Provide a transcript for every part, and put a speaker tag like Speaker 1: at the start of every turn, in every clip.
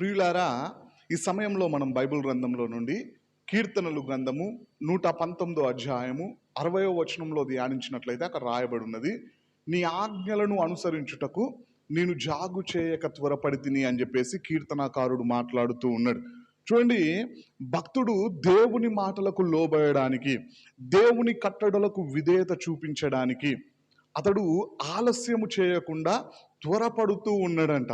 Speaker 1: ప్రియులారా ఈ సమయంలో మనం బైబిల్ గ్రంథంలో నుండి కీర్తనలు గ్రంథము నూట పంతొమ్మిదో అధ్యాయము అరవయో వచనంలో ధ్యానించినట్లయితే అక్కడ రాయబడి ఉన్నది నీ ఆజ్ఞలను అనుసరించుటకు నేను జాగు చేయక త్వరపడి తిని అని చెప్పేసి కీర్తనాకారుడు మాట్లాడుతూ ఉన్నాడు. చూడండి భక్తుడు దేవుని మాటలకు లోబడడానికి దేవుని కట్టడలకు విధేయత చూపించడానికి అతడు ఆలస్యము చేయకుండా త్వరపడుతూ ఉన్నాడంట.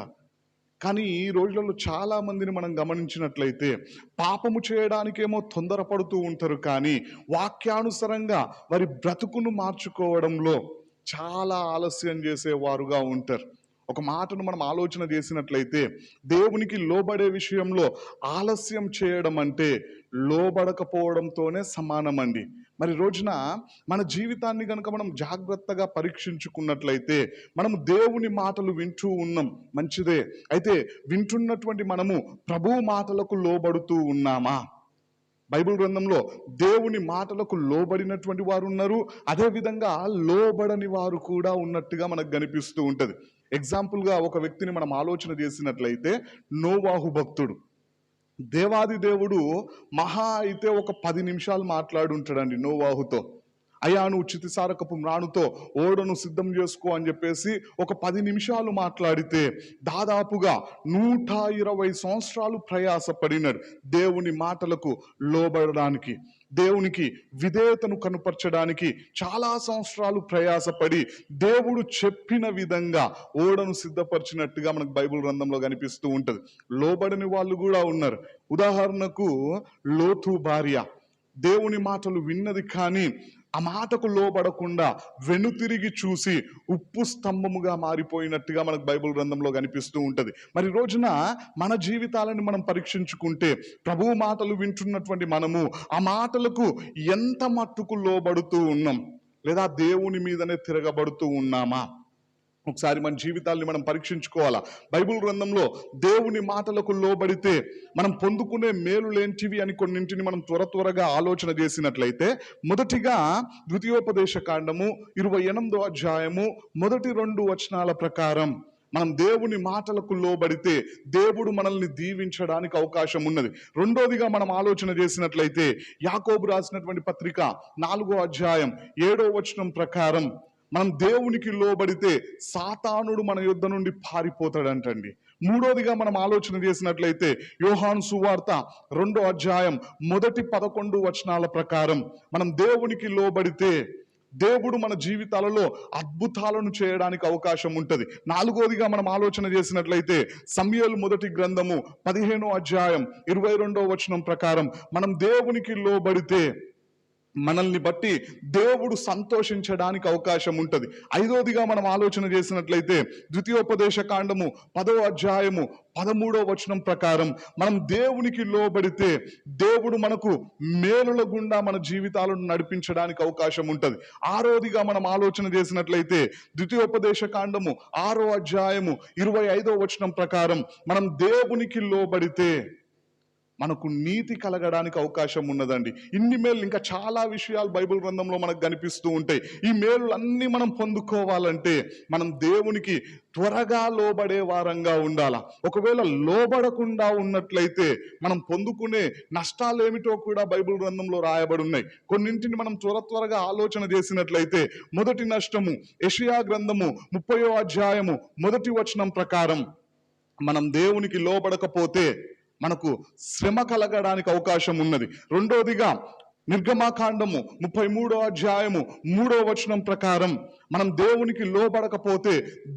Speaker 1: కానీ ఈ రోజులలో చాలా మందిని మనం గమనించినట్లయితే పాపము చేయడానికేమో తొందరపడుతూ ఉంటారు కానీ వాక్యానుసరంగా వారి బ్రతుకును మార్చుకోవడంలో చాలా ఆలస్యం చేసేవారుగా ఉంటారు. ఒక మాటను మనం ఆలోచన చేసినట్లయితే దేవునికి లోబడే విషయంలో ఆలస్యం చేయడం అంటే లోబడకపోవడంతోనే సమానమండి. మరి రోజున మన జీవితాన్ని కనుక మనం జాగ్రత్తగా పరీక్షించుకున్నట్లయితే మనం దేవుని మాటలు వింటూ ఉన్నాం మంచిదే. అయితే వింటున్నటువంటి మనము ప్రభు మాటలకు లోబడుతూ ఉన్నామా? బైబిల్ గ్రంథంలో దేవుని మాటలకు లోబడినటువంటి వారు ఉన్నారు అదేవిధంగా లోబడని వారు కూడా ఉన్నట్టుగా మనకు కనిపిస్తూ ఉంటుంది. ఎగ్జాంపుల్గా ఒక వ్యక్తిని మనం ఆలోచన చేసినట్లయితే నోవాహు భక్తుడు. దేవాది దేవుడు మహా అయితే ఒక పది నిమిషాలు మాట్లాడుంటాడండి నోవాహుతో. అయ్యా నువ్వు చితిసారకపు మ్రాణుతో ఓడను సిద్ధం చేసుకో అని చెప్పేసి ఒక పది నిమిషాలు మాట్లాడితే దాదాపుగా నూట ఇరవై సంవత్సరాలు ప్రయాసపడినాడు దేవుని మాటలకు లోబడడానికి. దేవునికి విధేయతను కనుపరచడానికి చాలా సంవత్సరాలు ప్రయాసపడి దేవుడు చెప్పిన విధంగా ఓడను సిద్ధపరిచినట్టుగా మనకు బైబిల్ గ్రంథంలో కనిపిస్తూ ఉంటుంది. లోబడని వాళ్ళు కూడా ఉన్నారు. ఉదాహరణకు లోతు భార్య. దేవుని మాటలు విన్నది కానీ ఆ మాటకు లోబడకుండా వెనుతిరిగి చూసి ఉప్పు స్తంభముగా మారిపోయినట్టుగా మనకు బైబిల్ గ్రంథంలో కనిపిస్తూ ఉంటుంది. మరి రోజున మన జీవితాలను మనం పరీక్షించుకుంటే ప్రభువు మాటలు వింటున్నటువంటి మనము ఆ మాటలకు ఎంత మట్టుకు లోబడుతూ ఉన్నాం? లేదా దేవుని మీదనే తిరగబడుతూ ఉన్నామా? ఒకసారి మన జీవితాల్ని మనం పరీక్షించుకోవాలా? బైబిల్ గ్రంథంలో దేవుని మాటలకు లోబడితే మనం పొందుకునే మేలులేంటివి అని కొన్నింటిని మనం త్వర త్వరగా ఆలోచన చేసినట్లయితే మొదటిగా ద్వితీయోపదేశ కాండము ఇరవై ఎనిమిదో అధ్యాయము మొదటి రెండు వచనాల ప్రకారం మనం దేవుని మాటలకు లోబడితే దేవుడు మనల్ని దీవించడానికి అవకాశం ఉన్నది. రెండోదిగా మనం ఆలోచన చేసినట్లయితే యాకోబు రాసినటువంటి పత్రిక నాలుగో అధ్యాయం ఏడో వచనం ప్రకారం మనం దేవునికి లోబడితే సాతానుడు మన యుద్ధ నుండి పారిపోతాడంటండి. మూడోదిగా మనం ఆలోచన చేసినట్లయితే యోహాను సువార్త రెండో అధ్యాయం మొదటి పదకొండు వచనాల ప్రకారం మనం దేవునికి లోబడితే దేవుడు మన జీవితాలలో అద్భుతాలను చేయడానికి అవకాశం ఉంటుంది. నాలుగోదిగా మనం ఆలోచన చేసినట్లయితే సమయలు మొదటి గ్రంథము పదిహేనో అధ్యాయం ఇరవై రెండో వచనం ప్రకారం మనం దేవునికి లోబడితే మనల్ని బట్టి దేవుడు సంతోషించడానికి అవకాశం ఉంటుంది. ఐదోదిగా మనం ఆలోచన చేసినట్లయితే ద్వితీయోపదేశ కాండము పదో అధ్యాయము పదమూడో వచనం ప్రకారం మనం దేవునికి లోబడితే దేవుడు మనకు మేలుల గుండా మన జీవితాలను నడిపించడానికి అవకాశం ఉంటుంది. ఆరోదిగా మనం ఆలోచన చేసినట్లయితే ద్వితీయోపదేశ కాండము ఆరో అధ్యాయము ఇరవై ఐదో వచనం ప్రకారం మనం దేవునికి లోబడితే మనకు నీతి కలగడానికి అవకాశం ఉన్నదండి. ఇన్ని మేలు ఇంకా చాలా విషయాలు బైబిల్ గ్రంథంలో మనకు కనిపిస్తూ ఉంటాయి. ఈ మేలులన్నీ మనం పొందుకోవాలంటే మనం దేవునికి త్వరగా లోబడే వారంగా ఉండాలా? ఒకవేళ లోబడకుండా ఉన్నట్లయితే మనం పొందుకునే నష్టాలు ఏమిటో కూడా బైబిల్ గ్రంథంలో రాయబడి ఉన్నాయి. కొన్నింటిని మనం త్వర త్వరగా ఆలోచన చేసినట్లయితే మొదటి నష్టము యషియా గ్రంథము ముప్పయో అధ్యాయము మొదటి వచనం ప్రకారం మనం దేవునికి లోబడకపోతే మనకు శ్రమ కలగడానికి అవకాశం ఉన్నది. రెండోదిగా నిర్గమాకాండము ముప్పై మూడో అధ్యాయము మూడో వచనం ప్రకారం మనం దేవునికి లోబడకపోతే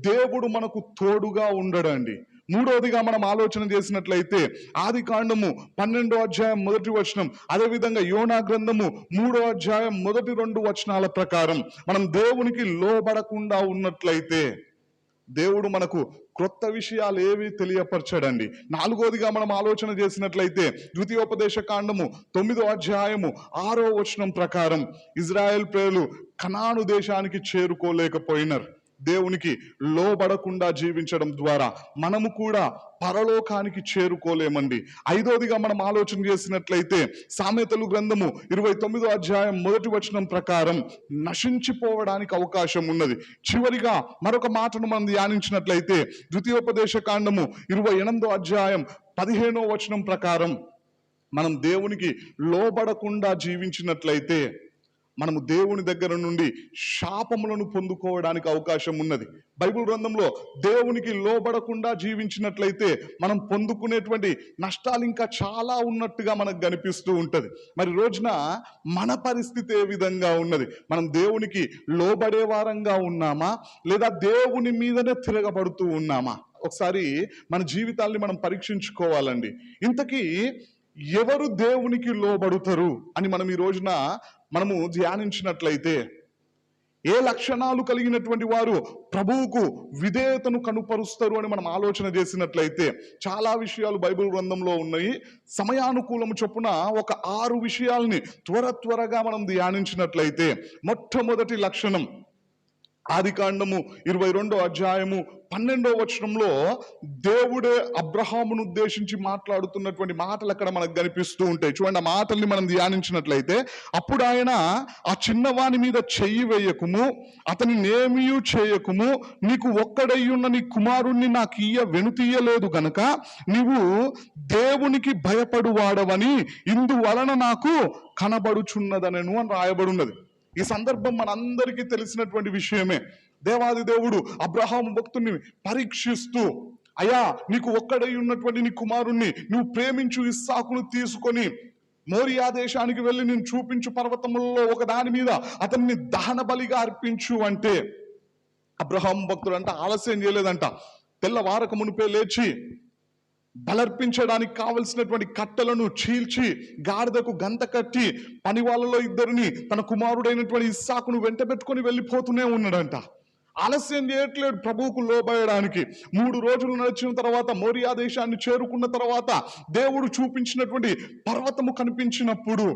Speaker 1: దేవుడు మనకు తోడుగా ఉండడండి. మూడోదిగా మనం ఆలోచన చేసినట్లయితే ఆది కాండము పన్నెండో అధ్యాయం మొదటి వచనం అదేవిధంగా యోనా గ్రంథము మూడో అధ్యాయం మొదటి రెండు వచనాల ప్రకారం మనం దేవునికి లోబడకుండా ఉన్నట్లయితే దేవుడు మనకు క్రొత్త విషయాలు ఏవి తెలియపరచాడండి. నాలుగోదిగా మనం ఆలోచన చేసినట్లయితే ద్వితీయోపదేశ కాండము తొమ్మిదో అధ్యాయము ఆరో వచనం ప్రకారం ఇజ్రాయెల్ పేర్లు కనాను దేశానికి చేరుకోలేకపోయినారు. దేవునికి లోబడకుండా జీవించడం ద్వారా మనము కూడా పరలోకానికి చేరుకోలేమండి. ఐదోదిగా మనం ఆలోచన చేసినట్లయితే సామెతలు గ్రంథము ఇరవై తొమ్మిదో అధ్యాయం మొదటి వచనం ప్రకారం నశించిపోవడానికి అవకాశం ఉన్నది. చివరిగా మరొక మాటను మనం ధ్యానించినట్లయితే ద్వితీయోపదేశ కాండము ఇరవై ఎనిమిదో అధ్యాయం పదిహేనో వచనం ప్రకారం మనం దేవునికి లోబడకుండా జీవించినట్లయితే మనము దేవుని దగ్గర నుండి శాపములను పొందుకోవడానికి అవకాశం ఉన్నది. బైబిల్ గ్రంథంలో దేవునికి లోబడకుండా జీవించినట్లయితే మనం పొందుకునేటువంటి నష్టాలు ఇంకా చాలా ఉన్నట్టుగా మనకు కనిపిస్తూ ఉంటుంది. మరి రోజున మన పరిస్థితి ఏ విధంగా ఉన్నది? మనం దేవునికి లోబడే వారంగా ఉన్నామా? లేదా దేవుని మీదనే తిరగబడుతూ ఉన్నామా? ఒకసారి మన జీవితాల్ని మనం పరీక్షించుకోవాలండి. ఇంతకీ ఎవరు దేవునికి లోబడుతారు అని మనం ఈ రోజున మనము ధ్యానించినట్లయితే ఏ లక్షణాలు కలిగినటువంటి వారు ప్రభువుకు విధేయతను కనుపరుస్తారు అని మనం ఆలోచన చేసినట్లయితే చాలా విషయాలు బైబిల్ గ్రంథంలో ఉన్నాయి. సమయానుకూలము చొప్పున ఒక ఆరు విషయాల్ని త్వర త్వరగా మనం ధ్యానించినట్లయితే మొట్టమొదటి లక్షణం ఆది కాండము ఇరవై రెండో అధ్యాయము పన్నెండో వచనంలో దేవుడే అబ్రహామును ఉద్దేశించి మాట్లాడుతున్నటువంటి మాటలు అక్కడ మనకు కనిపిస్తూ ఉంటాయి. చూడండి ఆ మాటల్ని మనం ధ్యానించినట్లయితే అప్పుడు ఆయన ఆ చిన్నవాని మీద చెయ్యి వేయకుము అతని నేమియు చేయకుము నీకు ఒక్కడయ్యున్న నీ కుమారుణ్ణి నాకు ఇయ్య వెనుతీయలేదు గనక నీవు దేవునికి భయపడువాడవని ఇందువలన నాకు కనబడుచున్నదనను అని రాయబడున్నది ఈ సందర్భం మనందరికీ తెలిసినటువంటి విషయమే. దేవాది దేవుడు అబ్రహాం భక్తుని పరీక్షిస్తూ అయ్యా నీకు ఒక్కడై ఉన్నటువంటి నీ కుమారుణ్ణి నువ్వు ప్రేమించు ఇస్సాకును తీసుకొని మోరియా దేశానికి వెళ్ళి నేను చూపించు పర్వతములలో ఒక దాని మీద అతన్ని దహన బలిగా అర్పించు అంటే అబ్రహాం భక్తుడు అంటే ఆలస్యం చేయలేదంట. తెల్లవారక మునిపే లేచి బలర్పించడానికి కావలసినటువంటి కట్టలను చీల్చి గాడిదకు గంత కట్టి పని వాళ్ళలో ఇద్దరిని తన కుమారుడైనటువంటి ఇస్సాకును వెంట పెట్టుకొని వెళ్ళిపోతూనే ఉన్నాడంట. ఆలస్యం చేయట్లేడు ప్రభువుకు లోబడడానికి. మూడు రోజులు నడిచిన తర్వాత మోరియా దేశాన్ని చేరుకున్న తర్వాత దేవుడు చూపించినటువంటి పర్వతము కనిపించినప్పుడు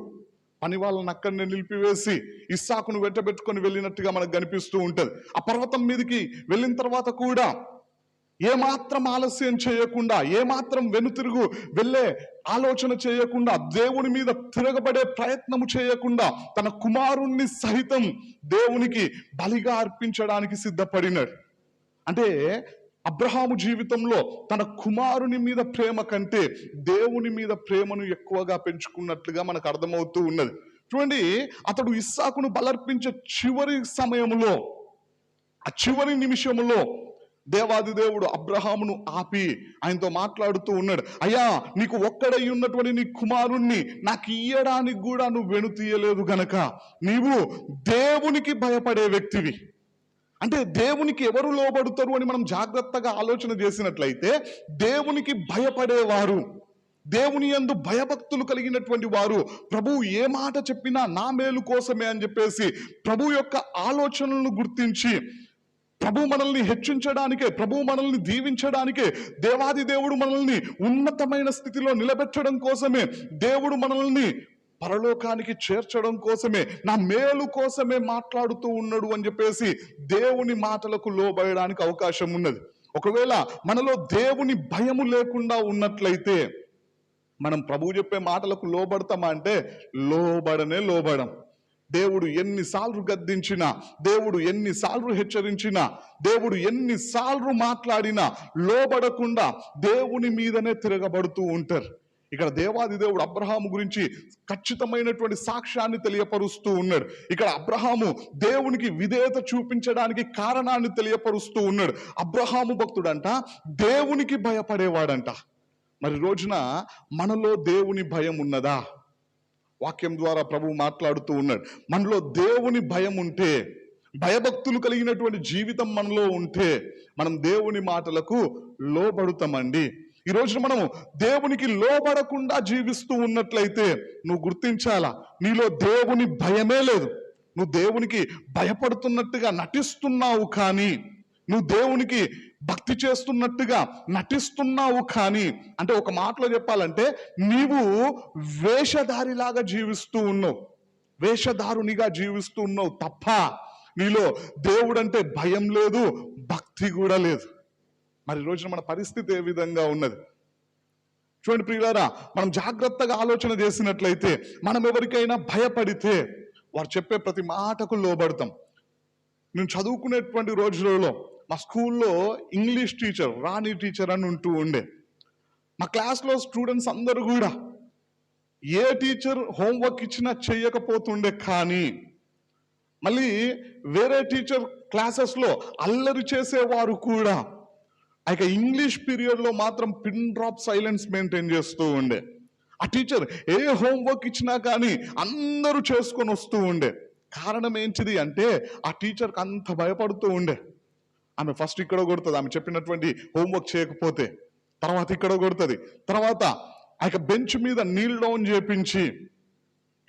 Speaker 1: పని వాళ్ళని అక్కడనే నిలిపివేసి ఇస్సాకును వెంటబెట్టుకొని వెళ్ళినట్టుగా మనకు కనిపిస్తూ ఉంటుంది. ఆ పర్వతం మీదకి వెళ్ళిన తర్వాత కూడా ఏమాత్రం ఆలస్యం చేయకుండా ఏమాత్రం వెనుతిరుగు వెళ్ళే ఆలోచన చేయకుండా దేవుని మీద తిరగబడే ప్రయత్నము చేయకుండా తన కుమారుణ్ణి సహితం దేవునికి బలిగా అర్పించడానికి సిద్ధపడినాడు. అంటే అబ్రహాము జీవితంలో తన కుమారుని మీద ప్రేమ కంటే దేవుని మీద ప్రేమను ఎక్కువగా పెంచుకున్నట్లుగా మనకు అర్థమవుతూ ఉన్నది. చూడండి అతడు ఇస్సాకును బలర్పించే చివరి సమయంలో ఆ చివరి నిమిషంలో దేవాది దేవుడు అబ్రహామును ఆపి ఆయనతో మాట్లాడుతూ ఉన్నాడు అయ్యా నీకు ఒక్కడై ఉన్నటువంటి నీ కుమారుణ్ణి నాకు ఇయ్యడానికి కూడా నువ్వు వెనుతీయలేదు గనక. నీవు దేవునికి భయపడే వ్యక్తివి. అంటే దేవునికి ఎవరు లోబడుతారు అని మనం జాగ్రత్తగా ఆలోచన చేసినట్లయితే దేవునికి భయపడేవారు దేవుని యందు భయభక్తులు కలిగినటువంటి వారు ప్రభు ఏ మాట చెప్పినా నా మేలు కోసమే అని చెప్పేసి ప్రభు యొక్క ఆలోచనలను గుర్తించి ప్రభు మనల్ని హెచ్చించడానికే ప్రభు మనల్ని దీవించడానికే దేవాది దేవుడు మనల్ని ఉన్నతమైన స్థితిలో నిలబెట్టడం కోసమే దేవుడు మనల్ని పరలోకానికి చేర్చడం కోసమే నా మేలు కోసమే మాట్లాడుతూ ఉన్నాడు అని చెప్పేసి దేవుని మాటలకు లోబడడానికి అవకాశం ఉన్నది. ఒకవేళ మనలో దేవుని భయము లేకుండా ఉన్నట్లయితే మనం ప్రభువు చెప్పే మాటలకు లోబడతామా అంటే లోబడనే లోబడం. దేవుడు ఎన్నిసార్లు గద్దించినా దేవుడు ఎన్నిసార్లు హెచ్చరించినా దేవుడు ఎన్నిసార్లు మాట్లాడినా లోబడకుండా దేవుని మీదనే తిరగబడుతూ ఉంటారు. ఇక్కడ దేవాది దేవుడు అబ్రహాము గురించి ఖచ్చితమైనటువంటి సాక్ష్యాన్ని తెలియపరుస్తూ ఉన్నాడు. ఇక్కడ అబ్రహాము దేవునికి విధేయత చూపించడానికి కారణాన్ని తెలియపరుస్తూ ఉన్నాడు. అబ్రహాము భక్తుడంట దేవునికి భయపడేవాడంట. మరి రోజున మనలో దేవుని భయం ఉన్నదా? వాక్యం ద్వారా ప్రభు మాట్లాడుతూ ఉన్నాడు. మనలో దేవుని భయం ఉంటే భయభక్తులు కలిగినటువంటి జీవితం మనలో ఉంటే మనం దేవుని మాటలకు లోబడుతామండి. ఈ రోజున మనము దేవునికి లోబడకుండా జీవిస్తూ ఉన్నట్లయితే నువ్వు గుర్తించాలా? నీలో దేవుని భయమే లేదు. నువ్వు దేవునికి భయపడుతున్నట్టుగా నటిస్తున్నావు కానీ నువ్వు దేవునికి భక్తి చేస్తున్నట్టుగా నటిస్తున్నావు కానీ అంటే ఒక మాటలో చెప్పాలంటే నీవు వేషధారిలాగా జీవిస్తూ ఉన్నావు. వేషధారునిగా జీవిస్తూ ఉన్నావు తప్ప నీలో దేవుడు అంటే భయం లేదు భక్తి కూడా లేదు. మరి రోజున మన పరిస్థితి ఏ విధంగా ఉన్నది? చూడండి ప్రియులారా మనం జాగ్రత్తగా ఆలోచన చేసినట్లయితే మనం ఎవరికైనా భయపడితే వారు చెప్పే ప్రతి మాటకు లోబడతాం. నేను చదువుకునేటువంటి రోజులలో మా స్కూల్లో ఇంగ్లీష్ టీచర్ రాణి టీచర్ అని ఉంటూ ఉండే. మా క్లాస్లో స్టూడెంట్స్ అందరూ కూడా ఏ టీచర్ హోంవర్క్ ఇచ్చినా చెయ్యకపోతుండే కానీ మళ్ళీ వేరే టీచర్ క్లాసెస్లో అల్లరి చేసేవారు కూడా. ఇక ఇంగ్లీష్ పీరియడ్లో మాత్రం పిన్ డ్రాప్ సైలెన్స్ మెయింటైన్ చేస్తూ ఉండే. ఆ టీచర్ ఏ హోంవర్క్ ఇచ్చినా కానీ అందరూ చేసుకొని వస్తూ ఉండే. కారణం ఏంటిది అంటే ఆ టీచర్కి అంత భయపడుతూ ఉండే. ఆమె ఫస్ట్ ఇక్కడ కొడుతుంది. ఆమె చెప్పినటువంటి హోంవర్క్ చేయకపోతే. తర్వాత ఇక్కడ కొడుతుంది. తర్వాత ఆ యొక్క బెంచ్ మీద నీల్ డౌన్ చేపించి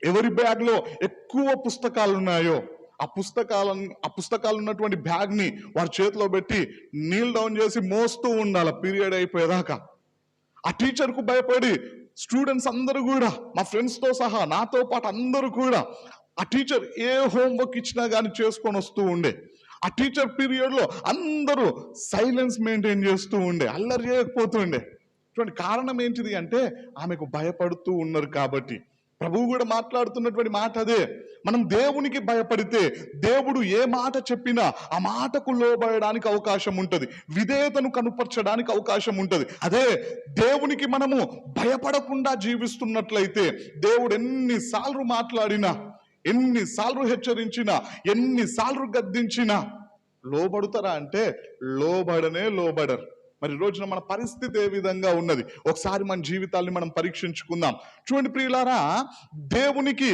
Speaker 1: ఎవరి బ్యాగ్లో ఎక్కువ పుస్తకాలు ఉన్నాయో ఆ పుస్తకాలను ఆ పుస్తకాలు ఉన్నటువంటి బ్యాగ్ని వారి చేతిలో పెట్టి నీల్ డౌన్ చేసి మోస్తూ ఉండాలి. పీరియడ్ అయిపోయేదాకా. ఆ టీచర్కు భయపడి స్టూడెంట్స్ అందరూ కూడా మా ఫ్రెండ్స్తో సహా నాతో పాటు అందరూ కూడా ఆ టీచర్ ఏ హోంవర్క్ ఇచ్చినా కానీ చేసుకొని వస్తూ ఉండే. ఆ టీచర్ పీరియడ్లో అందరూ సైలెన్స్ మెయింటైన్ చేస్తూ ఉండే అల్లరి చేయకపోతుండే చూడండి కారణం ఏంటిది అంటే ఆమెకు భయపడుతూ ఉన్నారు కాబట్టి. ప్రభువు కూడా మాట్లాడుతున్నటువంటి మాట అదే. మనం దేవునికి భయపడితే దేవుడు ఏ మాట చెప్పినా ఆ మాటకు లోబడడానికి అవకాశం ఉంటుంది. విధేయతను కనుపరచడానికి అవకాశం ఉంటుంది. అదే దేవునికి మనము భయపడకుండా జీవిస్తున్నట్లయితే దేవుడు ఎన్నిసార్లు మాట్లాడినా ఎన్నిసార్లు హెచ్చరించినా ఎన్నిసార్లు గద్దించినా లోబడుతారా అంటే లోబడనే లోబడరు. మరి రోజున మన పరిస్థితి ఏ విధంగా ఉన్నది? ఒకసారి మన జీవితాల్ని మనం పరీక్షించుకుందాం. చూడండి ప్రియులారా దేవునికి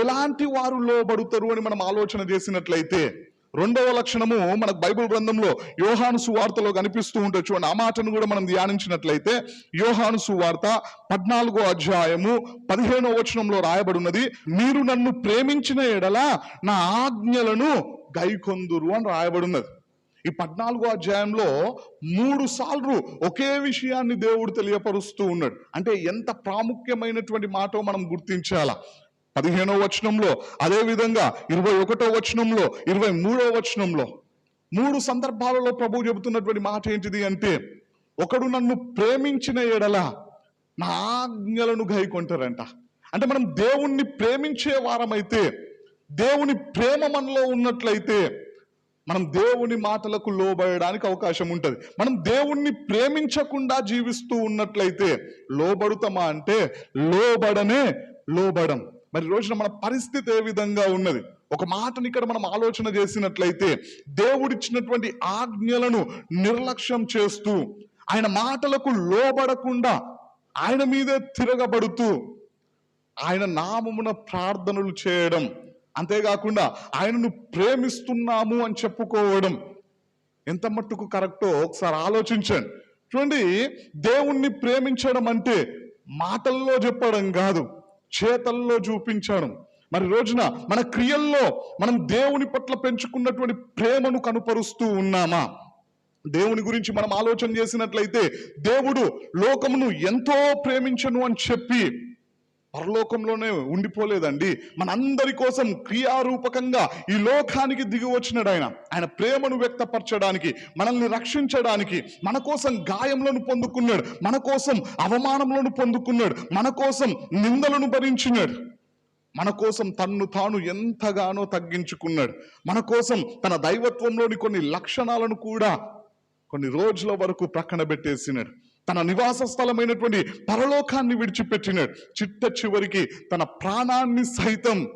Speaker 1: ఎలాంటి వారు లోబడుతారు అని మనం ఆలోచన చేసినట్లయితే రెండవ లక్షణము మనకు బైబిల్ గ్రంథంలో యోహాను సువార్తలో కనిపిస్తూ ఉంటుంది చూడండి ఆ మాటను కూడా మనం ధ్యానించినట్లయితే యోహాను సువార్త పద్నాలుగో అధ్యాయము పదిహేనో వచనంలో రాయబడినది మీరు నన్ను ప్రేమించిన ఎడల నా ఆజ్ఞలను గైకొందురు అని రాయబడినది. ఈ పద్నాలుగో అధ్యాయంలో మూడు సార్లు ఒకే విషయాన్ని దేవుడు తెలియపరుస్తూ ఉన్నాడు. అంటే ఎంత ప్రాముఖ్యమైనటువంటి మాటో మనం గుర్తించాలా? పదిహేనో వచనంలో అదేవిధంగా ఇరవై ఒకటో వచనంలో ఇరవై మూడో వచనంలో మూడు సందర్భాలలో ప్రభు చెబుతున్నటువంటి మాట ఏంటిది అంటే ఒకడు నన్ను ప్రేమించిన ఎడల నా ఆజ్ఞలను గైకొంటారంట. అంటే మనం దేవుణ్ణి ప్రేమించే వారమైతే దేవుని ప్రేమ మనలో ఉన్నట్లయితే మనం దేవుని మాటలకు లోబడడానికి అవకాశం ఉంటుంది. మనం దేవుణ్ణి ప్రేమించకుండా జీవిస్తూ ఉన్నట్లయితే లోబడుతామా అంటే లోబడనే లోబడం. మరి రోజున మన పరిస్థితి ఏ విధంగా ఉన్నది? ఒక మాటని ఇక్కడ మనం ఆలోచన చేసినట్లయితే దేవుడిచ్చినటువంటి ఆజ్ఞలను నిర్లక్ష్యం చేస్తూ ఆయన మాటలకు లోబడకుండా ఆయన మీదే తిరగబడుతూ ఆయన నామమున ప్రార్థనలు చేయడం అంతేకాకుండా ఆయనను ప్రేమిస్తున్నాము అని చెప్పుకోవడం ఎంత మట్టుకు కరెక్టో ఒకసారి ఆలోచించండి. చూడండి దేవుణ్ణి ప్రేమించడం అంటే మాటల్లో చెప్పడం కాదు. చేతల్లో చూపించాను మరి రోజున మన క్రియల్లో మనం దేవుని పట్ల పెంచుకున్నటువంటి ప్రేమను కనుపరుస్తూ ఉన్నామా? దేవుని గురించి మనం ఆలోచన చేసినట్లయితే దేవుడు లోకమును ఎంతో ప్రేమించను అని చెప్పి పరలోకంలోనే ఉండిపోలేదండి. మనందరి కోసం క్రియారూపకంగా ఈ లోకానికి దిగి వచ్చినాడు ఆయన. ఆయన ప్రేమను వ్యక్తపరచడానికి మనల్ని రక్షించడానికి మన కోసం గాయములను పొందుకున్నాడు. మన కోసం అవమానములను పొందుకున్నాడు. మన కోసం నిందలను భరించినాడు. మన కోసం తన్ను తాను ఎంతగానో తగ్గించుకున్నాడు. మన కోసం తన దైవత్వంలోని కొన్ని లక్షణాలను కూడా కొన్ని రోజుల వరకు ప్రక్కన పెట్టేసినాడు. తన నివాస స్థలమైనటువంటి పరలోకాన్ని విడిచిపెట్టినాడు చిట్ట చివరికి తన ప్రాణాన్ని సైతం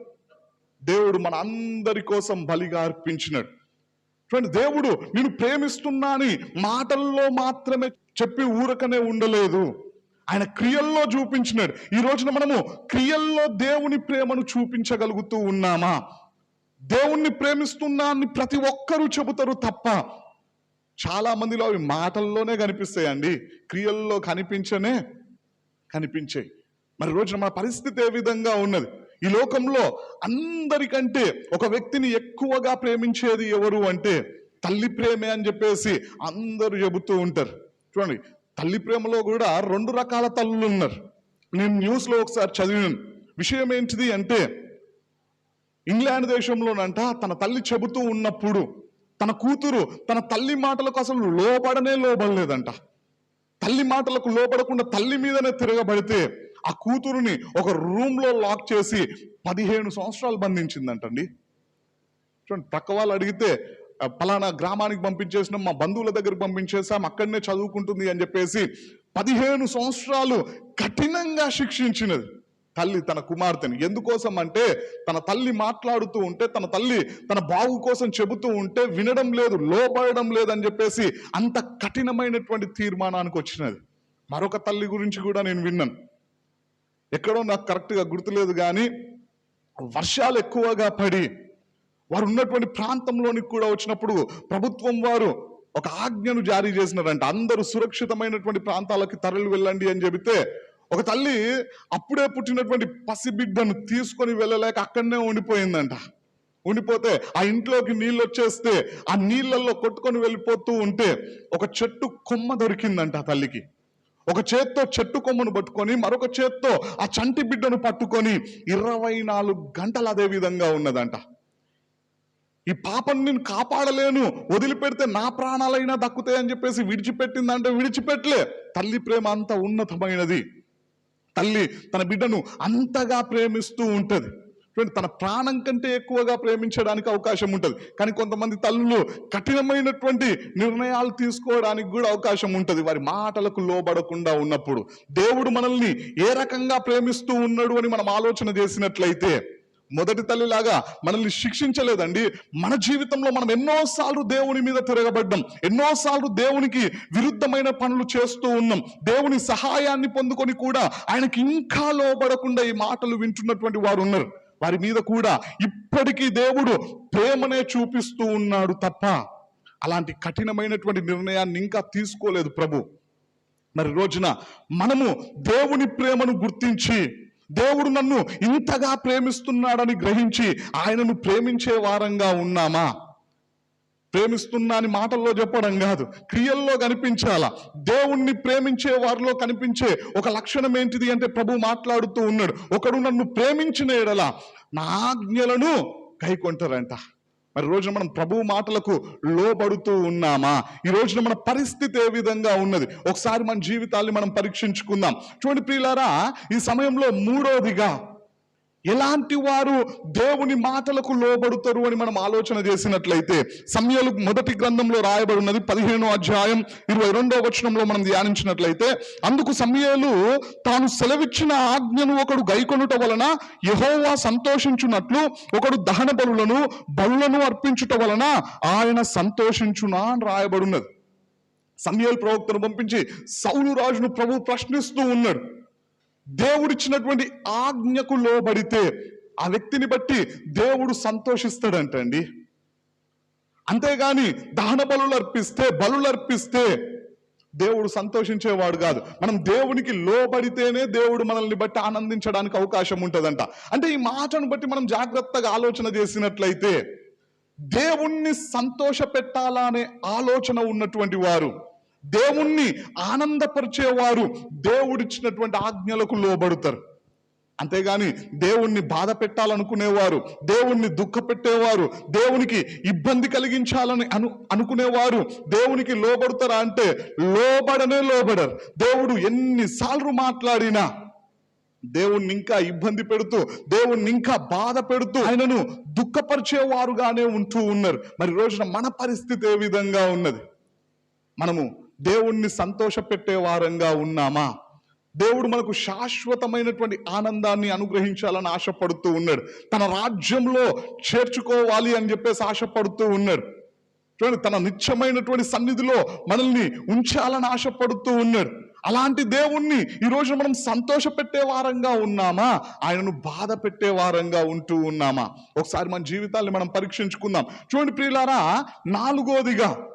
Speaker 1: దేవుడు మన అందరి కోసం బలిగా అర్పించినాడు. చూడండి దేవుడు నేను ప్రేమిస్తున్నా అని మాటల్లో మాత్రమే చెప్పి ఊరకనే ఉండలేదు. ఆయన క్రియల్లో చూపించినాడు. ఈ రోజున మనము క్రియల్లో దేవుని ప్రేమను చూపించగలుగుతూ ఉన్నామా? దేవుణ్ణి ప్రేమిస్తున్నా అని ప్రతి ఒక్కరూ చెబుతారు తప్ప చాలా మందిలో అవి మాటల్లోనే కనిపిస్తాయండి. క్రియల్లో కనిపించనే కనిపించాయి. మరి రోజున మన పరిస్థితి ఏ విధంగా ఉన్నది? ఈ లోకంలో అందరికంటే ఒక వ్యక్తిని ఎక్కువగా ప్రేమించేది ఎవరు అంటే తల్లి ప్రేమే అని చెప్పేసి అందరూ చెబుతూ ఉంటారు. చూడండి తల్లి ప్రేమలో కూడా రెండు రకాల తల్లులు ఉన్నారు. నేను న్యూస్లో ఒకసారి చదివాను. విషయం ఏంటిది అంటే ఇంగ్లాండ్ దేశంలోనంట తన తల్లి చెబుతూ ఉన్నప్పుడు తన కూతురు తన తల్లి మాటలకు అసలు లోబడనే లోబడలేదంట. తల్లి మాటలకు లోపడకుండా తల్లి మీదనే తిరగబడితే ఆ కూతురుని ఒక రూమ్లో లాక్ చేసి పదిహేను సంవత్సరాలు బంధించిందంటండి. చూడండి పక్క వాళ్ళు అడిగితే పలానా గ్రామానికి పంపించేసినాం మా బంధువుల దగ్గరికి పంపించేసాం అక్కడనే చదువుకుంటుంది అని చెప్పేసి పదిహేను సంవత్సరాలు కఠినంగా శిక్షించినది. తల్లి తన కుమార్తెని. ఎందుకోసం అంటే తన తల్లి మాట్లాడుతూ ఉంటే తన తల్లి తన బావు కోసం చెబుతూ ఉంటే వినడం లేదు లోపడడం లేదని చెప్పేసి అంత కఠినమైనటువంటి తీర్మానానికి వచ్చినది. మరొక తల్లి గురించి కూడా నేను విన్నాను. ఎక్కడో నాకు కరెక్ట్గా గుర్తులేదు కానీ వర్షాలు ఎక్కువగా పడి వారు ఉన్నటువంటి ప్రాంతంలోనికి కూడా వచ్చినప్పుడు ప్రభుత్వం వారు ఒక ఆజ్ఞను జారీ చేసినారంట. అందరూ సురక్షితమైనటువంటి ప్రాంతాలకి తరలి వెళ్ళండి అని చెబితే ఒక తల్లి అప్పుడే పుట్టినటువంటి పసిబిడ్డను తీసుకొని వెళ్ళలేక అక్కడనే ఉండిపోయిందంట. ఉండిపోతే ఆ ఇంట్లోకి నీళ్ళు వచ్చేస్తే ఆ నీళ్ళల్లో కొట్టుకొని వెళ్ళిపోతూ ఉంటే ఒక చెట్టు కొమ్మ దొరికిందంట ఆ తల్లికి. ఒక చేత్తో చెట్టు కొమ్మను పట్టుకొని మరొక చేత్తో ఆ చంటి బిడ్డను పట్టుకొని ఇరవై నాలుగు గంటలు అదే విధంగా ఉన్నదంట. ఈ పాపం నేను కాపాడలేను వదిలిపెడితే నా ప్రాణాలైనా దక్కుతాయని చెప్పేసి విడిచిపెట్టిందంటే విడిచిపెట్టలే. తల్లి ప్రేమ అంత ఉన్నతమైనది. తల్లి తన బిడ్డను అంతగా ప్రేమిస్తూ ఉంటది. చూడండి తన ప్రాణం కంటే ఎక్కువగా ప్రేమించడానికి అవకాశం ఉంటుంది. కానీ కొంతమంది తల్లులు కఠినమైనటువంటి నిర్ణయాలు తీసుకోవడానికి కూడా అవకాశం ఉంటుంది. వారి మాటలకు లోబడకుండా ఉన్నప్పుడు దేవుడు మనల్ని ఏ రకంగా ప్రేమిస్తూ ఉన్నాడు అని మనం ఆలోచన చేసినట్లయితే మొదటి తల్లిలాగా మనల్ని శిక్షించలేదండి. మన జీవితంలో మనం ఎన్నోసార్లు దేవుని మీద తిరగబడ్డం ఎన్నోసార్లు దేవునికి విరుద్ధమైన పనులు చేస్తూ ఉన్నాం. దేవుని సహాయాన్ని పొందుకొని కూడా ఆయనకి ఇంకా లోబడకుండా ఈ మాటలు వింటున్నటువంటి వారు ఉన్నారు. వారి మీద కూడా ఇప్పటికీ దేవుడు ప్రేమనే చూపిస్తూ ఉన్నాడు తప్ప అలాంటి కఠినమైనటువంటి నిర్ణయాన్ని ఇంకా తీసుకోలేదు ప్రభు. మరి రోజున మనము దేవుని ప్రేమను గుర్తించి దేవుడు నన్ను ఇంతగా ప్రేమిస్తున్నాడని గ్రహించి ఆయనను ప్రేమించే వారంగా ఉన్నామా? ప్రేమిస్తున్నా అని మాటల్లో చెప్పడం కాదు క్రియల్లో కనిపించాలా? దేవుణ్ణి ప్రేమించే వారిలో కనిపించే ఒక లక్షణం ఏంటిది అంటే ప్రభు మాట్లాడుతూ ఉన్నాడు ఒకడు నన్ను ప్రేమించిన ఎడల నా ఆజ్ఞలను కైకొంటారంట. మరి రోజున మనం ప్రభు మాటలకు లోబడుతూ ఉన్నామా? ఈ రోజున మన పరిస్థితి ఏ విధంగా ఉన్నది? ఒకసారి మన జీవితాన్ని మనం పరీక్షించుకుందాం. చూడండి ప్రియులారా ఈ సమయంలో మూడోదిగా ఎలాంటి వారు దేవుని మాటలకు లోబడుతారు అని మనం ఆలోచన చేసినట్లయితే సమయాలు మొదటి గ్రంథంలో రాయబడి ఉన్నది పదిహేనో అధ్యాయం ఇరవై రెండో వచనంలో మనం ధ్యానించినట్లయితే అందుకు సమయాలు తాను సెలవిచ్చిన ఆజ్ఞను ఒకడు గైకొనుట వలన యహోవా సంతోషించున్నట్లు ఒకడు దహన బలులను బలులను అర్పించుట వలన ఆయన సంతోషించునా అని రాయబడి ఉన్నది. సమయాలు ప్రవక్తను పంపించి సౌలు రాజును ప్రభు ప్రశ్నిస్తూ ఉన్నాడు. దేవుడిచ్చినటువంటి ఆజ్ఞకు లోబడితే ఆ వ్యక్తిని బట్టి దేవుడు సంతోషిస్తాడంటండి. అంతేగాని దహన బలులు అర్పిస్తే బలులు అర్పిస్తే దేవుడు సంతోషించేవాడు కాదు. మనం దేవునికి లోబడితేనే దేవుడు మనల్ని బట్టి ఆనందించడానికి అవకాశం ఉంటుందంట. అంటే ఈ మాటను బట్టి మనం జాగ్రత్తగా ఆలోచన చేసినట్లయితే దేవుణ్ణి సంతోష పెట్టాలనే ఆలోచన ఉన్నటువంటి వారు దేవుణ్ణి ఆనందపరిచేవారు దేవుడిచ్చినటువంటి ఆజ్ఞలకు లోబడతారు. అంతేగాని దేవుణ్ణి బాధ పెట్టాలనుకునేవారు దేవుణ్ణి దుఃఖ పెట్టేవారు దేవునికి ఇబ్బంది కలిగించాలని అను అనుకునేవారు దేవునికి లోబడతారా అంటే లోబడనే లోబడరు. దేవుడు ఎన్నిసార్లు మాట్లాడినా దేవుణ్ణి ఇంకా ఇబ్బంది పెడుతూ దేవుణ్ణి ఇంకా బాధ పెడుతూ ఆయనను దుఃఖపరిచేవారుగానే ఉంటూ ఉన్నారు. మరి రోజున మన పరిస్థితి ఏ విధంగా ఉన్నది? మనము దేవుణ్ణి సంతోషపెట్టే వారంగా ఉన్నామా? దేవుడు మనకు శాశ్వతమైనటువంటి ఆనందాన్ని అనుగ్రహించాలని ఆశపడుతూ ఉన్నాడు. తన రాజ్యంలో చేర్చుకోవాలి అని చెప్పేసి ఆశపడుతూ ఉన్నాడు. చూడండి తన నిత్యమైనటువంటి సన్నిధిలో మనల్ని ఉంచాలని ఆశపడుతూ ఉన్నాడు. అలాంటి దేవుణ్ణి ఈ రోజు మనం సంతోష పెట్టే వారంగా ఉన్నామా? ఆయనను బాధ పెట్టే వారంగా ఉంటూ ఉన్నామా? ఒకసారి మన జీవితాన్ని మనం పరీక్షించుకుందాం. చూడండి ప్రియులారా నాలుగోదిగా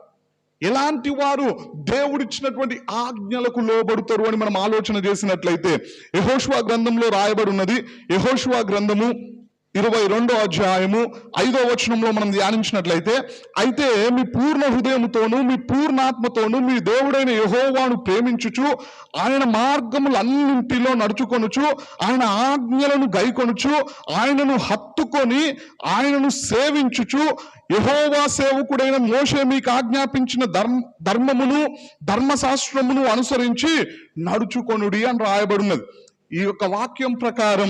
Speaker 1: ఎలాంటి వారు దేవుడిచ్చినటువంటి ఆజ్ఞలకు లోబడుతారు అని మనం ఆలోచన చేసినట్లయితే యహోష్వా గ్రంథంలో రాయబడి ఉన్నది. యహోష్వా గ్రంథము ఇరవై రెండో అధ్యాయము ఐదో వచనంలో మనం ధ్యానించినట్లయితే అయితే మీ పూర్ణ హృదయముతోను మీ పూర్ణాత్మతోను మీ దేవుడైన యహోవాను ప్రేమించుచు ఆయన మార్గములన్నింటిలో నడుచుకొనుచు ఆయన ఆజ్ఞలను గైకొనుచు ఆయనను హత్తుకొని ఆయనను సేవించుచు యహోవా సేవకుడైన మోషే మీకు ఆజ్ఞాపించిన ధర్మ ధర్మమును ధర్మశాస్త్రమును అనుసరించి నడుచుకొనుడి అని రాయబడినది. ఈ యొక్క వాక్యం ప్రకారం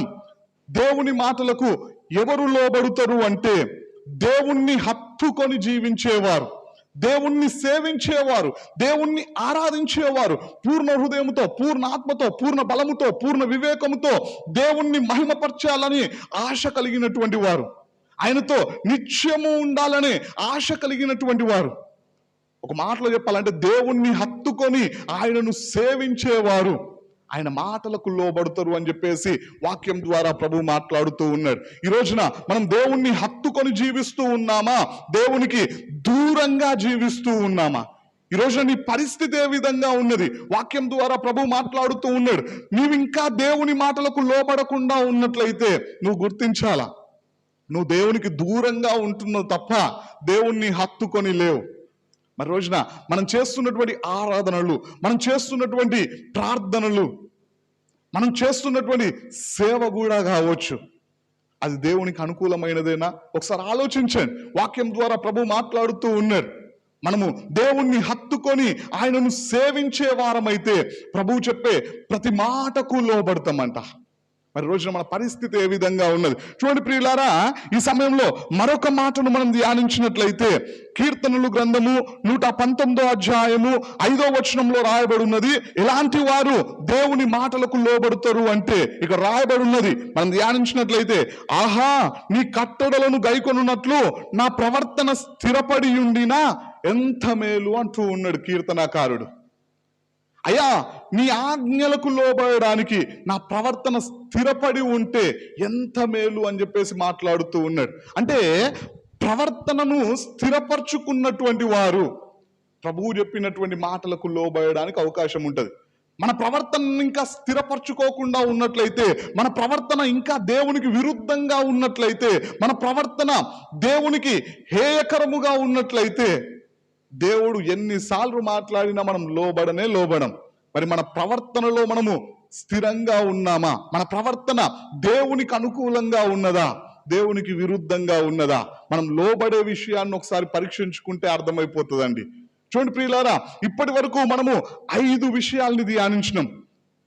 Speaker 1: దేవుని మాటలకు ఎవరు లోబడుతారు అంటే దేవుణ్ణి హత్తుకొని జీవించేవారు దేవుణ్ణి సేవించేవారు దేవుణ్ణి ఆరాధించేవారు. పూర్ణ హృదయంతో పూర్ణ ఆత్మతో పూర్ణ బలముతో పూర్ణ వివేకముతో దేవుణ్ణి మహిమపరచాలని ఆశ కలిగినటువంటి వారు. ఆయనతో నిత్యము ఉండాలని ఆశ కలిగినటువంటి వారు. ఒక మాటలో చెప్పాలంటే దేవుణ్ణి హత్తుకొని ఆయనను సేవించేవారు. ఆయన మాటలకు లోబడతారు అని చెప్పేసి వాక్యం ద్వారా ప్రభు మాట్లాడుతూ ఉన్నాడు. ఈ రోజున మనం దేవుణ్ణి హత్తుకొని జీవిస్తూ ఉన్నామా? దేవునికి దూరంగా జీవిస్తూ ఉన్నామా? ఈ రోజున నీ పరిస్థితి ఏ విధంగా ఉన్నది? వాక్యం ద్వారా ప్రభు మాట్లాడుతూ ఉన్నాడు. నీవు ఇంకా దేవుని మాటలకు లోబడకుండా ఉన్నట్లయితే నువ్వు గుర్తించాలా? నువ్వు దేవునికి దూరంగా ఉంటున్నావు తప్ప దేవుణ్ణి హత్తుకొని లేవు. మరి రోజున మనం చేస్తున్నటువంటి ఆరాధనలు మనం చేస్తున్నటువంటి ప్రార్థనలు మనం చేస్తున్నటువంటి సేవ కూడా కావచ్చు. అది దేవునికి అనుకూలమైనదేనా? ఒకసారి ఆలోచించండి. వాక్యం ద్వారా ప్రభు మాట్లాడుతూ ఉన్నారు. మనము దేవుణ్ణి హత్తుకొని ఆయనను సేవించే వారమైతే ప్రభువు చెప్పే ప్రతి మాటకు లోబడతామంట. మరి రోజున మన పరిస్థితి ఏ విధంగా ఉన్నది? చూడండి ప్రియులారా ఈ సమయంలో మరొక మాటను మనం ధ్యానించినట్లయితే కీర్తనలు గ్రంథము నూట పంతొమ్మిదో అధ్యాయము ఐదో వచనంలో రాయబడి ఉన్నది ఎలాంటి వారు దేవుని మాటలకు లోబడతారు అంటే ఇక రాయబడి ఉన్నది మనం ధ్యానించినట్లయితే ఆహా నీ కట్టడలను గైకొనున్నట్లు నా ప్రవర్తన స్థిరపడి ఉండినా ఎంత మేలు అంటూ ఉన్నాడు కీర్తనాకారుడు. అయ్యా నీ ఆజ్ఞలకు లోబడడానికి నా ప్రవర్తన స్థిరపడి ఉంటే ఎంత మేలు అని చెప్పేసి మాట్లాడుతూ ఉన్నాడు. అంటే ప్రవర్తనను స్థిరపరచుకున్నటువంటి వారు ప్రభువు చెప్పినటువంటి మాటలకు లోబడడానికి అవకాశం ఉంటుంది. మన ప్రవర్తనను ఇంకా స్థిరపరచుకోకుండా ఉన్నట్లయితే మన ప్రవర్తన ఇంకా దేవునికి విరుద్ధంగా ఉన్నట్లయితే మన ప్రవర్తన దేవునికి హేయకరముగా ఉన్నట్లయితే దేవుడు ఎన్నిసార్లు మాట్లాడినా మనం లోబడనే లోబడం. మరి మన ప్రవర్తనలో మనము స్థిరంగా ఉన్నామా? మన ప్రవర్తన దేవునికి అనుకూలంగా ఉన్నదా? దేవునికి విరుద్ధంగా ఉన్నదా? మనం లోబడే విషయాన్ని ఒకసారి పరీక్షించుకుంటే అర్థమైపోతుందండి. చూడండి ప్రియులారా ఇప్పటి వరకు మనము ఐదు విషయాల్ని ధ్యానించినాం.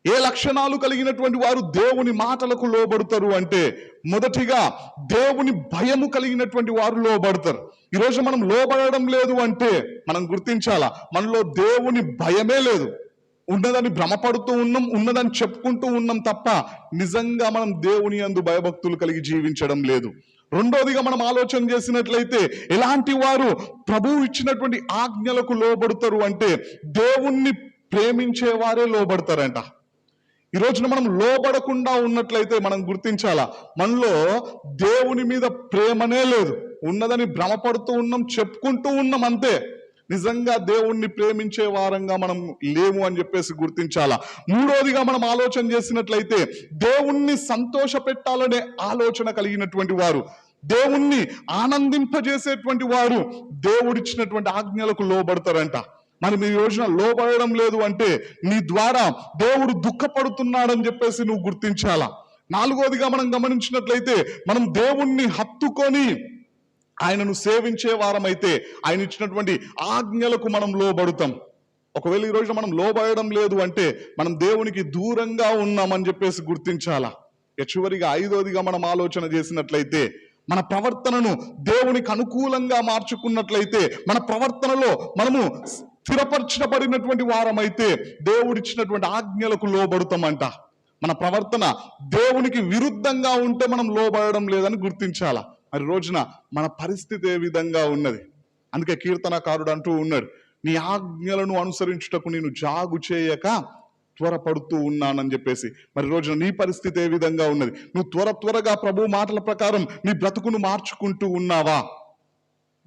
Speaker 1: ఏ లక్షణాలు కలిగినటువంటి వారు దేవుని మాటలకు లోబడతారు అంటే మొదటిగా దేవుని భయము కలిగినటువంటి వారు లోబడతారు. ఈరోజు మనం లోబడడం లేదు అంటే మనం గుర్తించాలా? మనలో దేవుని భయమే లేదు. ఉన్నదని భ్రమపడుతూ ఉన్నాం ఉన్నదని చెప్పుకుంటూ ఉన్నాం తప్ప నిజంగా మనం దేవుని అందు భయభక్తులు కలిగి జీవించడం లేదు. రెండోదిగా మనం ఆలోచన చేసినట్లయితే ఎలాంటి వారు ప్రభువు ఇచ్చినటువంటి ఆజ్ఞలకు లోబడతారు అంటే దేవుణ్ణి ప్రేమించే వారే లోబడతారంట. ఈ రోజున మనం లోబడకుండా ఉన్నట్లయితే మనం గుర్తించాలా? మనలో దేవుని మీద ప్రేమనే లేదు. ఉన్నదని భ్రమపడుతూ ఉన్నాం చెప్పుకుంటూ ఉన్నాం అంతే. నిజంగా దేవుణ్ణి ప్రేమించే వారంగా మనం లేము అని చెప్పేసి గుర్తించాలా? మూడోదిగా మనం ఆలోచన చేసినట్లయితే దేవుణ్ణి సంతోష పెట్టాలనే ఆలోచన కలిగినటువంటి వారు దేవుణ్ణి ఆనందింపజేసేటువంటి వారు దేవుడిచ్చినటువంటి ఆజ్ఞలకు లోబడతారంట. మరి మీ రోజున లోబడడం లేదు అంటే నీ ద్వారా దేవుడు దుఃఖపడుతున్నాడని చెప్పేసి నువ్వు గుర్తించాలా? నాలుగోదిగా మనం గమనించినట్లయితే మనం దేవుణ్ణి హత్తుకొని ఆయనను సేవించే వారమైతే ఆయన ఇచ్చినటువంటి ఆజ్ఞలకు మనం లోబడుతాం. ఒకవేళ ఈ రోజు మనం లోబడడం లేదు అంటే మనం దేవునికి దూరంగా ఉన్నామని చెప్పేసి గుర్తించాలా? చివరిగా ఐదోదిగా మనం ఆలోచన చేసినట్లయితే మన ప్రవర్తనను దేవునికి అనుకూలంగా మార్చుకున్నట్లయితే మన ప్రవర్తనలో మనము స్థిరపరచబడినటువంటి వారమైతే దేవుడిచ్చినటువంటి ఆజ్ఞలకు లోబడుతామంట. మన ప్రవర్తన దేవునికి విరుద్ధంగా ఉంటే మనం లోబడడం లేదని గుర్తించాలా? మరి రోజున మన పరిస్థితి ఏ విధంగా ఉన్నది? అందుకే కీర్తనకారుడు అంటూ ఉన్నాడు నీ ఆజ్ఞలను అనుసరించుటకు నేను జాగు చేయక త్వరపడుతూ ఉన్నానని చెప్పేసి. మరి రోజున నీ పరిస్థితి ఏ విధంగా ఉన్నది? నువ్వు త్వర త్వరగా ప్రభు మాటల ప్రకారం నీ బ్రతుకును మార్చుకుంటూ ఉన్నావా?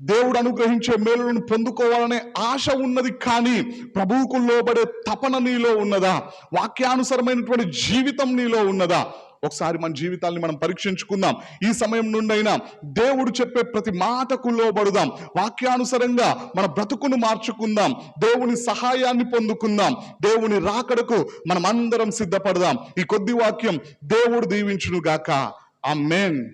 Speaker 1: దేవుడు అనుగ్రహించే మేలులను పొందుకోవాలనే ఆశ ఉన్నది కానీ ప్రభువుకు లోబడే తపన నీలో ఉన్నదా? వాక్యానుసరమైనటువంటి జీవితం నీలో ఉన్నదా? ఒకసారి మన జీవితాల్ని మనం పరీక్షించుకుందాం. ఈ సమయం నుండైనా దేవుడు చెప్పే ప్రతి మాటకు లోబడుదాం. వాక్యానుసరంగా మన బ్రతుకును మార్చుకుందాం. దేవుని సహాయాన్ని పొందుకుందాం. దేవుని రాకడకు మనం అందరం సిద్ధపడదాం. ఈ కొద్ది వాక్యం దేవుడు దీవించునుగాక. గాక మెయిన్